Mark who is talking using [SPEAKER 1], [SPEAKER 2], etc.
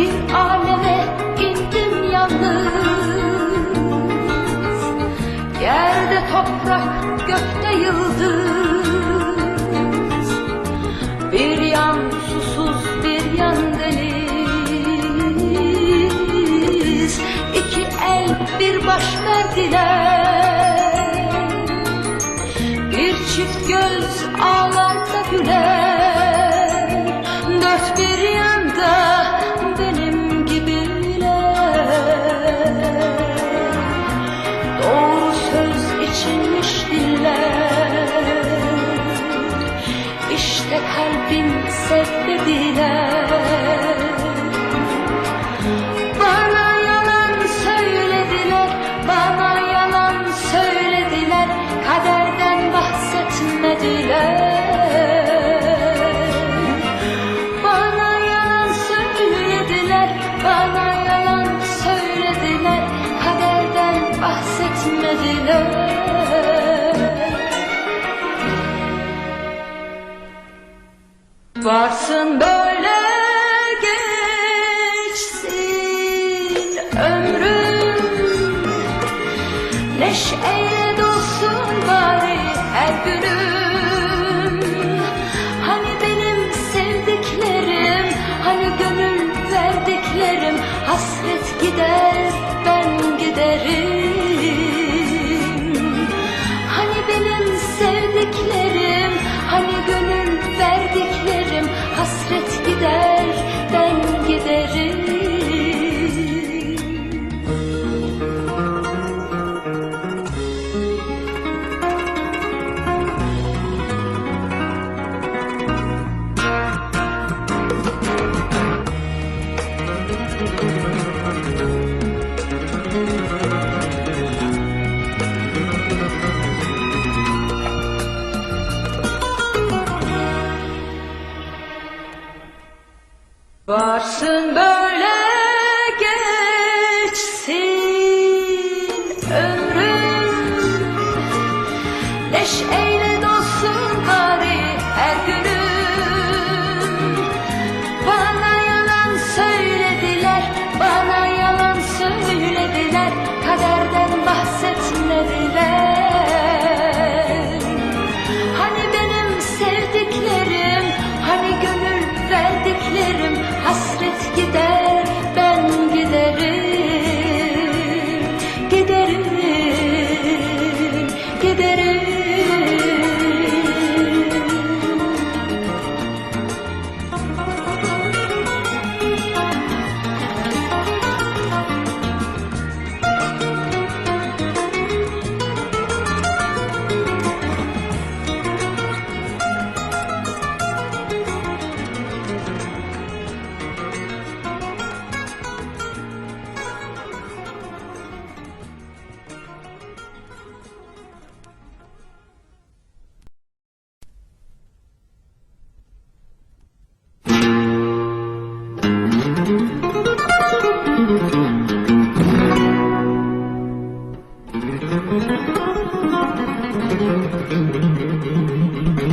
[SPEAKER 1] bir aleme gittim yalnız. Yerde toprak gökte yıldız. Bir yan susuz bir yan deniz. İki el bir baş verdiler Bir çift göz ağlarda güler. Varsın böyle geçsin ömrüm neşe. Varsın böyle geçsin ömrüm. Neşeyle Thank you.